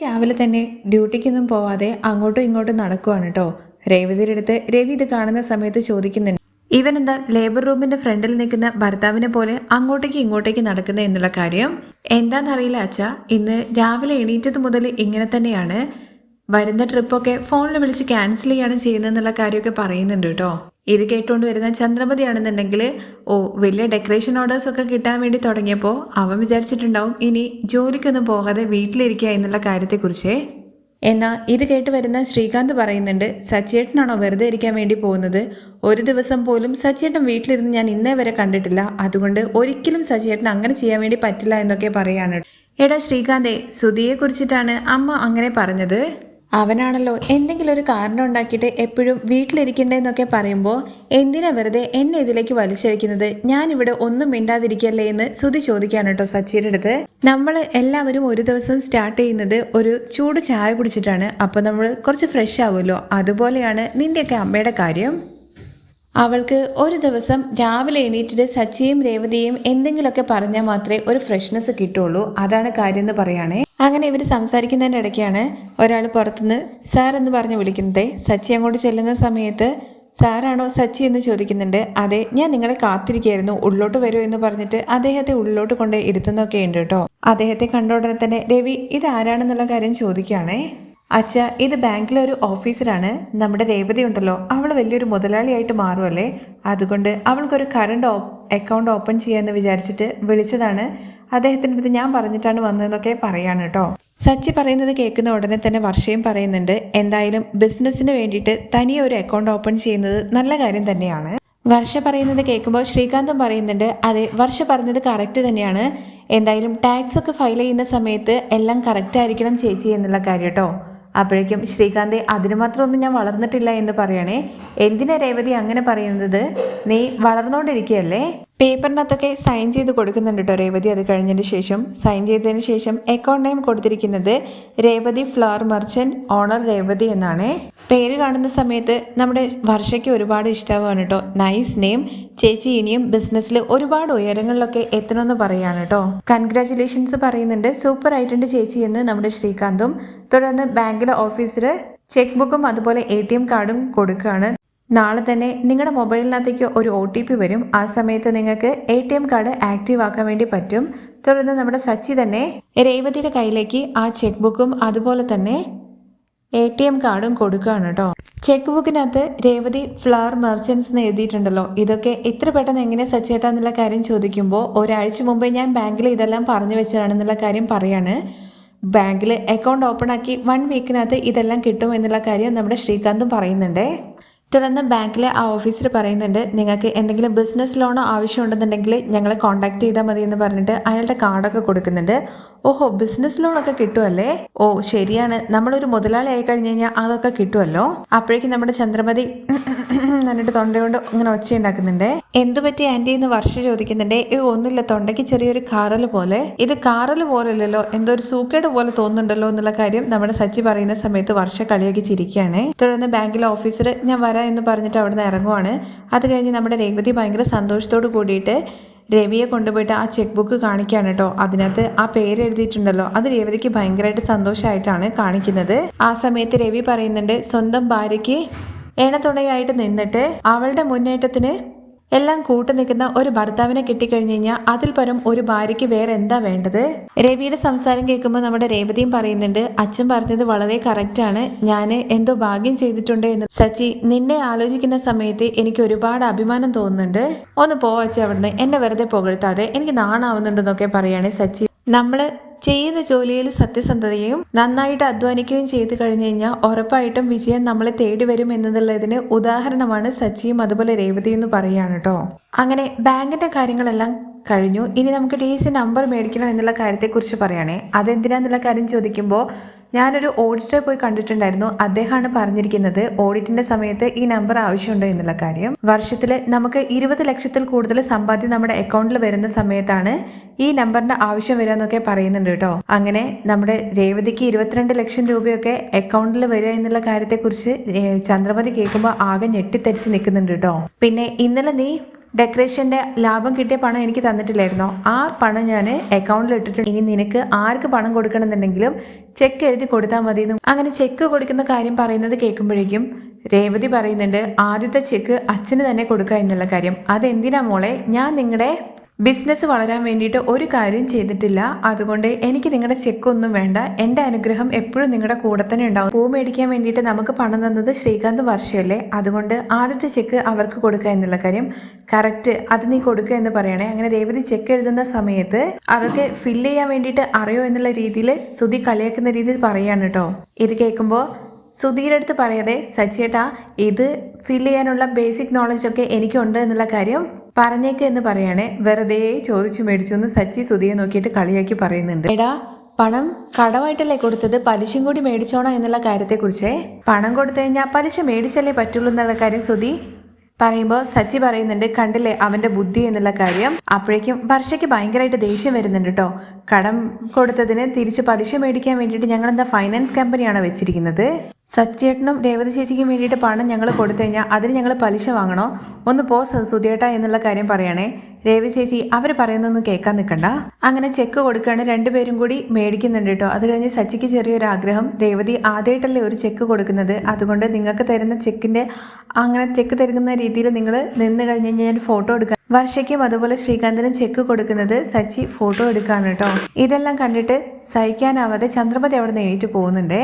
രാവിലെ തന്നെ ഡ്യൂട്ടിക്കൊന്നും പോവാതെ അങ്ങോട്ടും ഇങ്ങോട്ടും നടക്കുവാണ് കേട്ടോ രേവതിയുടെ അടുത്ത് രവി ഇത് കാണുന്ന സമയത്ത് ചോദിക്കുന്നുണ്ട്. ഇവൻ എന്താ ലേബർ റൂമിന്റെ ഫ്രണ്ടിൽ നിൽക്കുന്ന ഭർത്താവിനെ പോലെ അങ്ങോട്ടേക്ക് ഇങ്ങോട്ടേക്ക് നടക്കുന്നത് എന്നുള്ള കാര്യം? എന്താണെന്നറിയില്ല അച്ഛ. ഇന്ന് രാവിലെ എണീറ്റത് മുതൽ ഇങ്ങനെ തന്നെയാണ്. വരുന്ന ട്രിപ്പൊക്കെ ഫോണിൽ വിളിച്ച് ക്യാൻസൽ ചെയ്യാണ് ചെയ്യുന്നതെന്നുള്ള കാര്യമൊക്കെ പറയുന്നുണ്ട് കേട്ടോ ഇത് കേട്ടുകൊണ്ട് വരുന്ന ചന്ദ്രമതി ചന്ദ്രമതിയാണെന്നുണ്ടെങ്കിൽ ഓ വലിയ ഡെക്കറേഷൻ ഓർഡേഴ്സ് ഒക്കെ കിട്ടാൻ വേണ്ടി തുടങ്ങിയപ്പോൾ അവൻ വിചാരിച്ചിട്ടുണ്ടാവും ഇനി ജോലിക്കൊന്നും പോകാതെ വീട്ടിലിരിക്കുക എന്നുള്ള കാര്യത്തെക്കുറിച്ച്. എന്നാൽ ഇത് കേട്ട് വരുന്ന ശ്രീകാന്ത് പറയുന്നുണ്ട് സച്ചേട്ടനാണോ വെറുതെ ഇരിക്കാൻ വേണ്ടി പോകുന്നത്? ഒരു ദിവസം പോലും സച്ചേട്ടൻ വീട്ടിലിരുന്ന് ഞാൻ ഇന്നേ വരെ കണ്ടിട്ടില്ല. അതുകൊണ്ട് ഒരിക്കലും സച്ചേട്ടൻ അങ്ങനെ ചെയ്യാൻ വേണ്ടി പറ്റില്ല എന്നൊക്കെ പറയാണ് എടാ ശ്രീകാന്തേ സുധിയെ കുറിച്ചിട്ടാണ് അമ്മ അങ്ങനെ പറഞ്ഞത്? അവനാണല്ലോ എന്തെങ്കിലും ഒരു കാരണം ഉണ്ടാക്കിയിട്ട് എപ്പോഴും വീട്ടിലിരിക്കണ്ടേന്നൊക്കെ പറയുമ്പോൾ എന്തിനാ വെറുതെ എന്നെ ഇതിലേക്ക് വലിച്ചഴിക്കുന്നത് ഞാൻ ഇവിടെ ഒന്നും മിണ്ടാതിരിക്കല്ലേ എന്ന് സുതി ചോദിക്കാണ് കേട്ടോ സച്ചിയുടെ അടുത്ത്. നമ്മൾ എല്ലാവരും ഒരു ദിവസം സ്റ്റാർട്ട് ചെയ്യുന്നത് ഒരു ചൂട് ചായ കുടിച്ചിട്ടാണ്. അപ്പോൾ നമ്മൾ കുറച്ച് ഫ്രഷ് ആവുമല്ലോ. അതുപോലെയാണ് നിന്റെയൊക്കെ അമ്മയുടെ കാര്യം. അവൾക്ക് ഒരു ദിവസം രാവിലെ എണീറ്റിട്ട് സച്ചിയും രേവതിയും എന്തെങ്കിലുമൊക്കെ പറഞ്ഞാൽ മാത്രമേ ഒരു ഫ്രഷ്നെസ് കിട്ടുള്ളൂ. അതാണ് കാര്യം എന്ന് പറയുകയാണേ അങ്ങനെ ഇവർ സംസാരിക്കുന്നതിന്റെ ഇടയ്ക്കാണ് ഒരാൾ പുറത്തുനിന്ന് സാർ എന്ന് പറഞ്ഞ് വിളിക്കുന്നത് സച്ചി അങ്ങോട്ട് ചെല്ലുന്ന സമയത്ത് സാറാണോ സച്ചി എന്ന് ചോദിക്കുന്നുണ്ട്. അതെ ഞാൻ നിങ്ങളെ കാത്തിരിക്കുകയായിരുന്നു. ഉള്ളിലോട്ട് വരുമോ എന്ന് പറഞ്ഞിട്ട് അദ്ദേഹത്തെ ഉള്ളിലോട്ട് കൊണ്ട് ഇരുത്തുന്നൊക്കെ ഉണ്ട് കേട്ടോ. അദ്ദേഹത്തെ കണ്ട ഉടനെ തന്നെ രവി ഇതാരാണെന്നുള്ള കാര്യം ചോദിക്കുകയാണേ? അച്ഛ ഇത് ബാങ്കിലെ ഒരു ഓഫീസറാണ്. നമ്മുടെ രേവതി ഉണ്ടല്ലോ. അവൾ വലിയൊരു മുതലാളിയായിട്ട് മാറുമല്ലേ അതുകൊണ്ട് അവൾക്കൊരു കറണ്ട് അക്കൗണ്ട് ഓപ്പൺ ചെയ്യാമെന്ന് വിചാരിച്ചിട്ട് വിളിച്ചതാണ്. അദ്ദേഹത്തിന്റെ അടുത്ത് ഞാൻ പറഞ്ഞിട്ടാണ് വന്നതെന്നൊക്കെ പറയാണ് കേട്ടോ സച്ചി പറയുന്നത് കേൾക്കുന്ന ഉടനെ തന്നെ വർഷയും പറയുന്നുണ്ട്. എന്തായാലും ബിസിനസ്സിന് വേണ്ടിയിട്ട് തനിയെ ഒരു അക്കൗണ്ട് ഓപ്പൺ ചെയ്യുന്നത് നല്ല കാര്യം തന്നെയാണ്. വർഷ പറയുന്നത് കേൾക്കുമ്പോൾ ശ്രീകാന്തും പറയുന്നുണ്ട് അതെ വർഷ പറഞ്ഞത് കറക്റ്റ് തന്നെയാണ്. എന്തായാലും ടാക്സ് ഒക്കെ ഫയൽ ചെയ്യുന്ന സമയത്ത് എല്ലാം കറക്റ്റ് ആയിരിക്കണം ചേച്ചി എന്നുള്ള കാര്യം കേട്ടോ അപ്പോഴേക്കും ശ്രീകാന്തെ അതിന് മാത്രം ഒന്നും ഞാൻ വളർന്നിട്ടില്ല എന്ന് പറയണേ. എന്തിനാ രേവതി അങ്ങനെ പറയുന്നത്? നീ വളർന്നുകൊണ്ടിരിക്കുകയല്ലേ പേപ്പറിനകത്തൊക്കെ സൈൻ ചെയ്ത് കൊടുക്കുന്നുണ്ട് കേട്ടോ രേവതി. അത് കഴിഞ്ഞതിന് ശേഷം സൈൻ ചെയ്തതിന് ശേഷം അക്കൗണ്ട് നെയിം കൊടുത്തിരിക്കുന്നത് Revathi flower merchant owner Revathi എന്നാണ്. പേര് കാണുന്ന സമയത്ത് നമ്മുടെ വർഷയ്ക്ക് ഒരുപാട് ഇഷ്ടമാവാണ് കേട്ടോ നൈസ് നെയിം ചേച്ചി ഇനിയും ബിസിനസ്സിൽ ഒരുപാട് ഉയരങ്ങളിലൊക്കെ എത്തണമെന്ന് പറയാണ് കേട്ടോ കൺഗ്രാറ്റുലേഷൻസ് പറയുന്നുണ്ട്. സൂപ്പർ ആയിട്ടുണ്ട് ചേച്ചി എന്ന് നമ്മുടെ ശ്രീകാന്തും. തുടർന്ന് ബാങ്കിലെ ഓഫീസർ ചെക്ക് ബുക്കും അതുപോലെ എ ടി എം കാർഡും കൊടുക്കുകയാണ് നാളെ തന്നെ നിങ്ങളുടെ മൊബൈലിനകത്തേക്ക് ഒരു ഒ ടി പി വരും. ആ സമയത്ത് നിങ്ങൾക്ക് A T M card active ആക്കാൻ വേണ്ടി പറ്റും. തുടർന്ന് നമ്മുടെ സച്ചി തന്നെ രേവതിയുടെ കയ്യിലേക്ക് ആ ചെക്ക് ബുക്കും അതുപോലെ തന്നെ എ ടി എം കാർഡും കൊടുക്കുകയാണ് കേട്ടോ ചെക്ക് ബുക്കിനകത്ത് രേവതി ഫ്ലവർ മെർച്ചൻസ് എന്ന് എഴുതിയിട്ടുണ്ടല്ലോ. ഇതൊക്കെ ഇത്ര പെട്ടെന്ന് എങ്ങനെ സച്ചേട്ടാ എന്നുള്ള കാര്യം ചോദിക്കുമ്പോൾ ഒരാഴ്ച മുമ്പേ ഞാൻ ബാങ്കിൽ ഇതെല്ലാം പറഞ്ഞു വെച്ചതാണെന്നുള്ള കാര്യം പറയാണ്. ബാങ്കിൽ അക്കൗണ്ട് ഓപ്പൺ ആക്കി വൺ വീക്കിനകത്ത് ഇതെല്ലാം കിട്ടും എന്നുള്ള കാര്യം നമ്മുടെ ശ്രീകാന്തും പറയുന്നുണ്ടേ. തുടർന്ന് ബാങ്കിലെ ആ ഓഫീസർ പറയുന്നുണ്ട് നിങ്ങൾക്ക് എന്തെങ്കിലും ബിസിനസ് ലോണോ ആവശ്യമുണ്ടെന്നുണ്ടെങ്കിൽ ഞങ്ങളെ കോൺടാക്ട് ചെയ്താൽ മതി എന്ന് പറഞ്ഞിട്ട് അയാളുടെ കാർഡൊക്കെ കൊടുക്കുന്നുണ്ട്. ഓഹോ ബിസിനസ് ലോൺ ഒക്കെ കിട്ടുമല്ലേ ഓ ശരിയാണ്. നമ്മളൊരു മുതലാളി ആയി കഴിഞ്ഞു കഴിഞ്ഞാൽ അതൊക്കെ കിട്ടുമല്ലോ അപ്പോഴേക്കും നമ്മുടെ ചന്ദ്രമതി എന്നിട്ട് തൊണ്ടയോണ്ട് ഇങ്ങനെ ഒച്ച എന്തുപറ്റി എന്തു പറ്റി ആന്റി? എന്ന് വർഷ ചോദിക്കുന്നുണ്ടേ. ഏ ഒന്നുമില്ല. തൊണ്ടയ്ക്ക് ചെറിയൊരു കാറൽ പോലെ. ഇത് കാറൽ പോലല്ലോ എന്തോ ഒരു സൂക്കേട് പോലെ തോന്നുന്നുണ്ടല്ലോ എന്നുള്ള കാര്യം നമ്മുടെ സച്ചി പറയുന്ന സമയത്ത് വർഷ കളിയാക്കി ചിരിക്കുകയാണ് തുടർന്ന് ബാങ്കിലെ ഓഫീസർ ഞാൻ വരാം എന്ന് പറഞ്ഞിട്ട് അവിടുന്ന് ഇറങ്ങുവാണ്. അത് കഴിഞ്ഞ് നമ്മുടെ രേവതി ഭയങ്കര സന്തോഷത്തോട് കൂടിയിട്ട് രവിയെ കൊണ്ടുപോയിട്ട് ആ ചെക്ക് ബുക്ക് കാണിക്കുകയാണ് കേട്ടോ അതിനകത്ത് ആ പേര് എഴുതിയിട്ടുണ്ടല്ലോ. അത് രേവതിക്ക് ഭയങ്കരമായിട്ട് സന്തോഷമായിട്ടാണ് കാണിക്കുന്നത്. ആ സമയത്ത് രവി പറയുന്നുണ്ട് സ്വന്തം ഭാര്യയ്ക്ക് ഏണത്തുണയായിട്ട് നിന്നിട്ട് അവളുടെ മുന്നേറ്റത്തിന് എല്ലാം കൂട്ടു നിൽക്കുന്ന ഒരു ഭർത്താവിനെ കിട്ടിക്കഴിഞ്ഞു കഴിഞ്ഞാൽ അതിൽ പരം ഒരു ഭാര്യയ്ക്ക് വേറെ എന്താ വേണ്ടത്? രവിയുടെ സംസാരം കേൾക്കുമ്പോൾ നമ്മുടെ രേവതിയും പറയുന്നുണ്ട് അച്ഛൻ പറഞ്ഞത് വളരെ കറക്റ്റ് ആണ്. ഞാൻ എന്തോ ഭാഗ്യം ചെയ്തിട്ടുണ്ട് എന്ന്. സച്ചി നിന്നെ ആലോചിക്കുന്ന സമയത്ത് എനിക്ക് ഒരുപാട് അഭിമാനം തോന്നുന്നുണ്ട്. ഒന്ന് പോവച്ച അവിടുന്ന്. എന്നെ വെറുതെ പുകഴ്ത്താതെ. എനിക്ക് നാണാവുന്നുണ്ടെന്നൊക്കെ പറയാണ് സച്ചി. നമ്മൾ ചെയ്യുന്ന ജോലിയിൽ സത്യസന്ധതയും നന്നായിട്ട് അധ്വാനിക്കുകയും ചെയ്തു കഴിഞ്ഞു കഴിഞ്ഞാൽ ഉറപ്പായിട്ടും വിജയം നമ്മളെ തേടി വരും എന്നതുള്ളതിന് ഉദാഹരണമാണ് സച്ചിയും അതുപോലെ രേവതി എന്ന് പറയുകയാണ് കേട്ടോ. അങ്ങനെ ബാങ്കിന്റെ കാര്യങ്ങളെല്ലാം കഴിഞ്ഞു. ഇനി നമുക്ക് ടി സി നമ്പർ മേടിക്കണം എന്നുള്ള കാര്യത്തെക്കുറിച്ച് പറയുകയാണേ. അതെന്തിനാന്നുള്ള കാര്യം ചോദിക്കുമ്പോൾ ഞാനൊരു ഓഡിറ്ററെ പോയി കണ്ടിട്ടുണ്ടായിരുന്നു. അദ്ദേഹമാണ് പറഞ്ഞിരിക്കുന്നത് ഓഡിറ്റിന്റെ സമയത്ത് ഈ നമ്പർ ആവശ്യമുണ്ടോ എന്നുള്ള കാര്യം. വർഷത്തിൽ നമുക്ക് ഇരുപത് ലക്ഷത്തിൽ കൂടുതൽ സമ്പാദ്യം നമ്മുടെ അക്കൗണ്ടിൽ വരുന്ന സമയത്താണ് ഈ നമ്പറിന്റെ ആവശ്യം വരിക എന്നൊക്കെ പറയുന്നുണ്ട് കേട്ടോ. അങ്ങനെ നമ്മുടെ രേവതിക്ക് ഇരുപത്തിരണ്ട് ലക്ഷം രൂപയൊക്കെ അക്കൗണ്ടിൽ വരിക എന്നുള്ള കാര്യത്തെക്കുറിച്ച് ചന്ദ്രമതി കേൾക്കുമ്പോൾ ആകെ ഞെട്ടിത്തരിച്ച് നിൽക്കുന്നുണ്ട് കേട്ടോ. പിന്നെ ഇന്നലെ നീ ഡെക്കറേഷന്റെ ലാഭം കിട്ടിയ പണം എനിക്ക് തന്നിട്ടില്ലായിരുന്നോ. ആ പണം ഞാൻ അക്കൗണ്ടിൽ ഇട്ടിട്ടുണ്ട്. ഇനി നിനക്ക് ആർക്ക് പണം കൊടുക്കണമെന്നുണ്ടെങ്കിലും ചെക്ക് എഴുതി കൊടുത്താൽ മതി അങ്ങനെ ചെക്ക് കൊടുക്കുന്ന കാര്യം പറയുന്നത് കേൾക്കുമ്പോഴേക്കും രേവതി പറയുന്നുണ്ട് ആദ്യത്തെ ചെക്ക് അച്ഛന് തന്നെ കൊടുക്കുക എന്നുള്ള കാര്യം. അതെന്തിനാ മോളെ? ഞാൻ നിങ്ങളുടെ ബിസിനസ് വളരാൻ വേണ്ടിയിട്ട് ഒരു കാര്യം ചെയ്തിട്ടില്ല. അതുകൊണ്ട് എനിക്ക് നിങ്ങളുടെ ചെക്ക് ഒന്നും വേണ്ട. എന്റെ അനുഗ്രഹം എപ്പോഴും നിങ്ങളുടെ കൂടെ തന്നെ ഉണ്ടാവും. പൂ മേടിക്കാൻ വേണ്ടിയിട്ട് നമുക്ക് പണം തന്നത് ശ്രീകാന്ത് വർഷയല്ലേ? അതുകൊണ്ട് ആദ്യത്തെ ചെക്ക് അവർക്ക് കൊടുക്കുക എന്നുള്ള കാര്യം. കറക്റ്റ് അത് നീ കൊടുക്കുക എന്ന് പറയണേ. അങ്ങനെ രേവതി ചെക്ക് എഴുതുന്ന സമയത്ത് അതൊക്കെ ഫില്ല് ചെയ്യാൻ വേണ്ടിയിട്ട് അറിയോ എന്നുള്ള രീതിയിൽ സുതി കളിയാക്കുന്ന രീതിയിൽ പറയാണ് കേട്ടോ ഇത് കേൾക്കുമ്പോൾ സുധീരുടെ അടുത്ത് പറയാതെ സച്ചിയേട്ടാ ഇത് ഫില്ല് ചെയ്യാനുള്ള ബേസിക് നോളജ് ഒക്കെ എനിക്കുണ്ട് എന്നുള്ള കാര്യം പറഞ്ഞേക്ക് എന്ന് പറയണേ. വെറുതെ ചോദിച്ചു മേടിച്ചു എന്ന് സച്ചി സുധിയെ നോക്കിയിട്ട് കളിയാക്കി പറയുന്നുണ്ട്. എടാ പണം കടമായിട്ടല്ലേ കൊടുത്തത്? പലിശയും കൂടി മേടിച്ചോണോ എന്നുള്ള കാര്യത്തെക്കുറിച്ച്? പണം കൊടുത്തു കഴിഞ്ഞാൽ പലിശ മേടിച്ചല്ലേ പറ്റുള്ളൂ എന്നുള്ള കാര്യം സുധി പറയുമ്പോൾ സച്ചി പറയുന്നുണ്ട് കണ്ടില്ലേ അവന്റെ ബുദ്ധി എന്നുള്ള കാര്യം? അപ്പോഴേക്കും വർഷയ്ക്ക് ഭയങ്കരമായിട്ട് ദേഷ്യം വരുന്നുണ്ട് കേട്ടോ. കടം കൊടുത്തതിന് തിരിച്ച് പലിശ മേടിക്കാൻ വേണ്ടിയിട്ട് ഞങ്ങൾ എന്താ ഫൈനാൻസ് കമ്പനിയാണോ വെച്ചിരിക്കുന്നത്? സച്ചേട്ടനും രേവതി ചേച്ചിക്കും വേണ്ടിയിട്ട് പണം ഞങ്ങൾ കൊടുത്തു കഴിഞ്ഞാൽ അതിന് ഞങ്ങൾ പലിശ വാങ്ങണോ? ഒന്ന് പോ സുധിയേട്ട എന്നുള്ള കാര്യം പറയണേ. രേവതി ചേച്ചി അവർ പറയുന്നൊന്നും കേൾക്കാൻ നിൽക്കണ്ട. അങ്ങനെ ചെക്ക് കൊടുക്കുകയാണ് രണ്ടുപേരും കൂടി മേടിക്കുന്നുണ്ട് കേട്ടോ. അത് കഴിഞ്ഞ് സച്ചിക്ക് ചെറിയൊരു ആഗ്രഹം രേവതി ആദ്യമായിട്ടല്ലേ ഒരു ചെക്ക് കൊടുക്കുന്നത്. അതുകൊണ്ട് നിങ്ങൾക്ക് തരുന്ന ചെക്കിന്റെ അങ്ങനെ ചെക്ക് തരുന്ന രീതിയിൽ നിങ്ങൾ നിന്ന് കഴിഞ്ഞ് ഞാൻ ഫോട്ടോ എടുക്കാൻ വർഷയ്ക്കും അതുപോലെ ശ്രീകാന്തിനും ചെക്ക് കൊടുക്കുന്നത് സച്ചി ഫോട്ടോ എടുക്കുകയാണ് കേട്ടോ. ഇതെല്ലാം കണ്ടിട്ട് സഹിക്കാനാവാതെ ചന്ദ്രപതി അവിടെ നിന്ന് എണീറ്റ് പോകുന്നുണ്ട്.